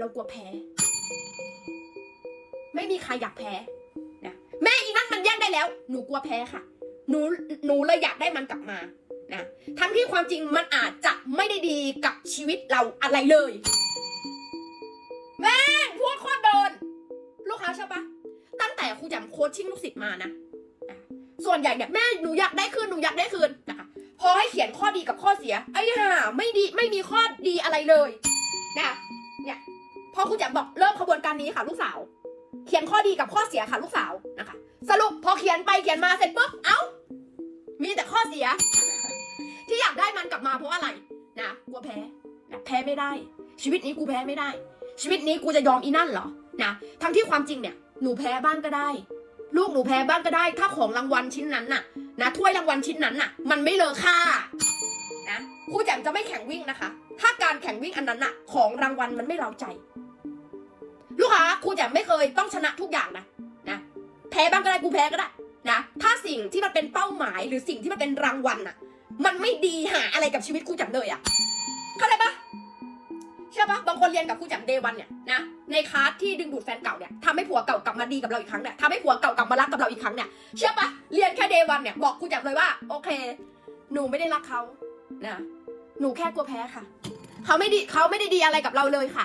เรากลัวแพ้ ไม่มีใครอยากแพ้นะแม่อีนั่นมันแย่งได้แล้ว หนูกลัวแพ้ค่ะ หนูหนูเลยอยากได้มันกลับมานะทั้งที่ความจริงมันอาจจะไม่ได้ดีกับชีวิตเราอะไรเลย แม่พูดโคตรโดน ลูกค้าใช่ปะตั้งแต่ครูแจมโคชชิ่งลูกศิษย์มานะส่วนใหญ่เนี่ยแม่หนูอยากได้คืนหนูอยากได้คืนนะคะพอให้เขียนข้อดีกับข้อเสียไอ้ห่าไม่ดีไม่มีข้อดีอะไรเลยนะเนี่ย อครูแจมบอกเริ่มขบวนการนี้ค่ะ ลูกสาว เขียนข้อดีกับข้อเสียค่ะ ลูกสาวนะคะ สรุปพอเขียนไปเขียนมาเสร็จปุ๊บเอ้า มีแต่ข้อเสีย ที่อยากได้มันกลับมาเพราะอะไรนะกลัวแพ้นะแพ้ไม่ได้ ชีวิตนี้กูแพ้ไม่ได้ ชีวิตนี้กูจะยอมอีนั่นเหรอนะทั้งที่ความจริงเนี่ยหนูแพ้บ้างก็ได้ ลูกหนูแพ้บ้างก็ได้ ถ้าของรางวัลชิ้นนั้นน่ะนะถ้วยรางวัลชิ้นนั้นน่ะ มันไม่เลอค่านะครูแจมจะไม่แข่งวิ่งนะคะ ถ้าการแข่งวิ่งอันนั้นน่ะ ของรางวัลมันไม่เราใจ ค้าครูแจมไม่เคยต้องชนะทุกอย่างนะนะแพ้บ้างก็ได้กูแพ้ก็ได้นะถ้าสิ่งที่มันเป็นเป้าหมายหรือสิ่งที่มันเป็นรางวัลน่ะมันไม่ดีหาอะไรกับชีวิตครูแจมเลยอะเข้าใจปะเชื่อปะบางคนเรียนกับครูแจมเดวันเนี่ยนะในคลาสที่ดึงดูดแฟนเก่าเนี่ยทำให้ผัวเก่ากลับมาดีกับเราอีกครั้งเนี่ยทำให้ผัวเก่ากลับมารักกับเราอีกครั้งเนี่ยเชื่อปะเรียนแค่เดวันเนี่ยบอกครูแจมเลยว่า โอเค หนูไม่ได้รักเขานะหนูแค่กลัวแพ้ค่ะ เขาไม่ดีเขาไม่ได้ดีอะไรกับเราเลยค่ะ